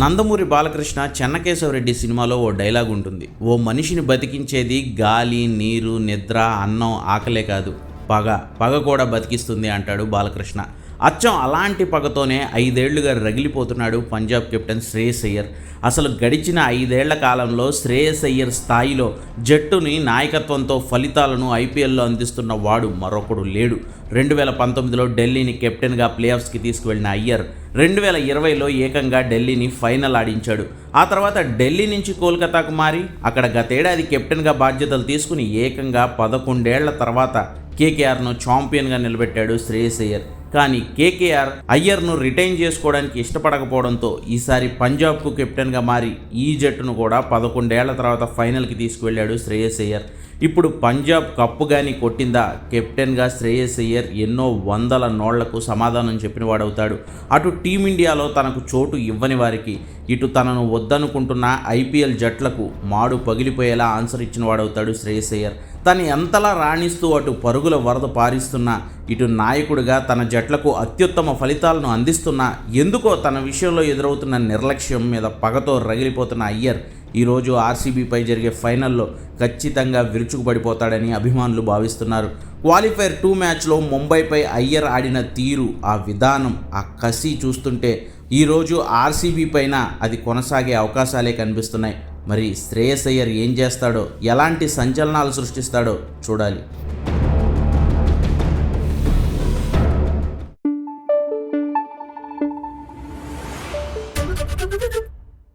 నందమూరి బాలకృష్ణ చెన్నకేశవరెడ్డి సినిమాలో ఓ డైలాగ్ ఉంటుంది. ఓ మనిషిని బతికించేది గాలి నీరు నిద్ర అన్నం ఆకలే కాదు. పగ పగ కూడా బతికిస్తుంది అంటాడు బాలకృష్ణ. అచ్చం అలాంటి పగతోనే ఐదేళ్ళుగా రగిలిపోతున్నాడు పంజాబ్ కెప్టెన్ శ్రేయస్ అయ్యర్. అసలు గడిచిన ఐదేళ్ళ కాలంలో శ్రేయస్ అయ్యర్ స్థాయిలో జట్టుని నాయకత్వంతో ఫలితాలను ఐపీఎల్లో అందిస్తున్న వాడు మరొకడు లేడు. రెండు వేల పంతొమ్మిదిలో ఢిల్లీని కెప్టెన్గా ప్లేఆఫ్స్కి తీసుకువెళ్ళిన అయ్యర్ రెండు వేల ఇరవైలో ఏకంగా ఢిల్లీని ఫైనల్ ఆడించాడు. ఆ తర్వాత ఢిల్లీ నుంచి కోల్కతాకు మారి అక్కడ గతేడాది కెప్టెన్గా బాధ్యతలు తీసుకుని ఏకంగా పదకొండేళ్ళ తర్వాత కేకేఆర్ను ఛాంపియన్గా నిలబెట్టాడు శ్రేయస్ అయ్యర్. కానీ కేకేఆర్ అయ్యర్ను రిటైన్ చేసుకోవడానికి ఇష్టపడకపోవడంతో ఈసారి పంజాబ్కు కెప్టెన్గా మారి ఈ జట్టును కూడా పదకొండేళ్ళ తర్వాత ఫైనల్కి తీసుకువెళ్ళాడు శ్రేయస్ అయ్యర్. ఇప్పుడు పంజాబ్ కప్పు కానీ కొట్టిందా? కెప్టెన్గా శ్రేయస్ అయ్యర్ ఎన్నో వందల నోళ్ళకు సమాధానం చెప్పిన వాడవుతాడు. అటు టీమిండియాలో తనకు చోటు ఇవ్వని వారికి ఇటు తనను వద్దనుకుంటున్న ఐపీఎల్ జట్లకు మాడు పగిలిపోయేలా ఆన్సర్ ఇచ్చిన వాడవుతాడు శ్రేయస్ అయ్యర్. తను ఎంతలా రాణిస్తూ అటు పరుగుల వరద పారిస్తున్నా ఇటు నాయకుడిగా తన జట్లకు అత్యుత్తమ ఫలితాలను అందిస్తున్నా ఎందుకో తన విషయంలో ఎదురవుతున్న నిర్లక్ష్యం మీద పగతో రగిలిపోతున్న అయ్యర్ ఈరోజు ఆర్సీబీపై జరిగే ఫైనల్లో ఖచ్చితంగా విరుచుకుపడిపోతాడని అభిమానులు భావిస్తున్నారు. క్వాలిఫైర్ టూ మ్యాచ్లో ముంబైపై అయ్యర్ ఆడిన తీరు ఆ విధానం ఆ కసి చూస్తుంటే ఈరోజు ఆర్సీబీ పైన అది కొనసాగే అవకాశాలే కనిపిస్తున్నాయి. మరి శ్రేయస్ అయ్యర్ ఏం చేస్తాడో ఎలాంటి సంచలనాలు సృష్టిస్తాడో చూడాలి.